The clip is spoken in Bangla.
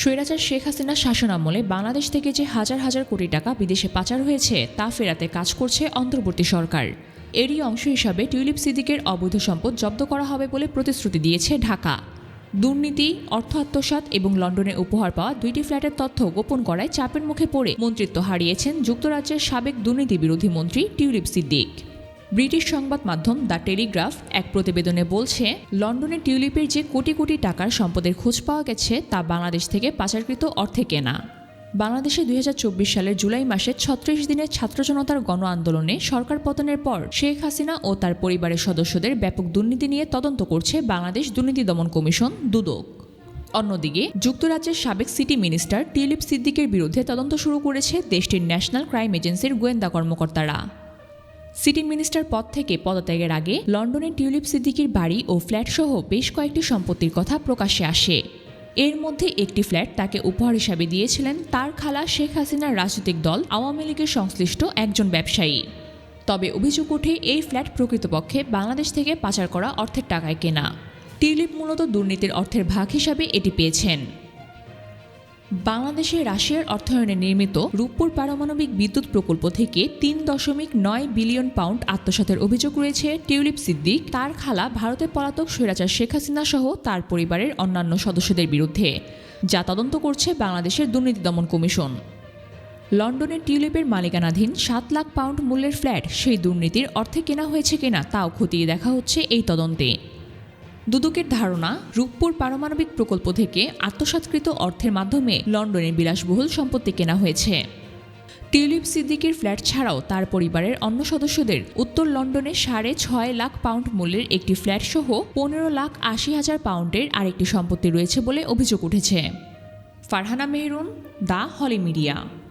স্বৈরাচার শেখ হাসিনার শাসনামলে বাংলাদেশ থেকে যে হাজার হাজার কোটি টাকা বিদেশে পাচার হয়েছে, তা ফেরাতে কাজ করছে অন্তর্বর্তী সরকার। এরই অংশ হিসাবে টিউলিপ সিদ্দিকের অবৈধ সম্পদ জব্দ করা হবে বলে প্রতিশ্রুতি দিয়েছে ঢাকা। দুর্নীতি, অর্থ আত্মসাৎ এবং লন্ডনে উপহার পাওয়া দুইটি ফ্ল্যাটের তথ্য গোপন করায় চাপের মুখে পড়ে মন্ত্রিত্ব হারিয়েছেন যুক্তরাজ্যের সাবেক দুর্নীতি বিরোধী মন্ত্রী টিউলিপ সিদ্দিক। ব্রিটিশ সংবাদ মাধ্যম দ্য টেলিগ্রাফ এক প্রতিবেদনে বলছে, লন্ডনে টিউলিপের যে কোটি কোটি টাকার সম্পদের খোঁজ পাওয়া গেছে তা বাংলাদেশ থেকে পাচারকৃত অর্থে কেনা। বাংলাদেশে দুই হাজার চব্বিশ সালের জুলাই মাসে ছত্রিশ দিনের ছাত্র জনতার গণ আন্দোলনে সরকার পতনের পর শেখ হাসিনা ও তার পরিবারের সদস্যদের ব্যাপক দুর্নীতি নিয়ে তদন্ত করছে বাংলাদেশ দুর্নীতি দমন কমিশন, দুদক। অন্যদিকে, যুক্তরাজ্যের সাবেক সিটি মিনিস্টার টিউলিপ সিদ্দিকের বিরুদ্ধে তদন্ত শুরু করেছে দেশটির ন্যাশনাল ক্রাইম এজেন্সির গোয়েন্দা কর্মকর্তারা। সিটি মিনিস্টার পদ থেকে পদত্যাগের আগে লন্ডনের টিউলিপ সিদ্দিকির বাড়ি ও ফ্ল্যাটসহ বেশ কয়েকটি সম্পত্তির কথা প্রকাশ্যে আসে। এর মধ্যে একটি ফ্ল্যাট তাকে উপহার হিসাবে দিয়েছিলেন তার খালা শেখ হাসিনার রাজনৈতিক দল আওয়ামী লীগের সংশ্লিষ্ট একজন ব্যবসায়ী। তবে অভিযোগ ওঠে, এই ফ্ল্যাট প্রকৃতপক্ষে বাংলাদেশ থেকে পাচার করা অর্থের টাকায় কেনা। টিউলিপ মূলত দুর্নীতির অর্থের ভাগ হিসাবে এটি পেয়েছেন। বাংলাদেশে রাশিয়ার অর্থায়নে নির্মিত রূপপুর পারমাণবিক বিদ্যুৎ প্রকল্প থেকে তিন দশমিক নয় বিলিয়ন পাউন্ড আত্মসাতের অভিযোগ রয়েছে টিউলিপ সিদ্দিক, তার খালা ভারতের পলাতক স্বৈরাচার শেখ হাসিনা সহ তার পরিবারের অন্যান্য সদস্যদের বিরুদ্ধে, যা তদন্ত করছে বাংলাদেশের দুর্নীতি দমন কমিশন। লন্ডনের টিউলিপের মালিকানাধীন সাত লাখ পাউন্ড মূল্যের ফ্ল্যাট সেই দুর্নীতির অর্থে কেনা হয়েছে কিনা তাও খতিয়ে দেখা হচ্ছে এই তদন্তে। দুদকের ধারণা, রূপপুর পারমাণবিক প্রকল্প থেকে আত্মসাৎকৃত অর্থের মাধ্যমে লন্ডনে বিলাসবহুল সম্পত্তি কেনা হয়েছে। টিউলিপ সিদ্দিকের ফ্ল্যাট ছাড়াও তার পরিবারের অন্য সদস্যদের উত্তর লন্ডনে সাড়ে ছয় লাখ পাউন্ড মূল্যের একটি ফ্ল্যাট সহ পনেরো লাখ আশি হাজার পাউন্ডের আরেকটি সম্পত্তি রয়েছে বলে অভিযোগ উঠেছে। Farhana Mehrun, the Holy Media.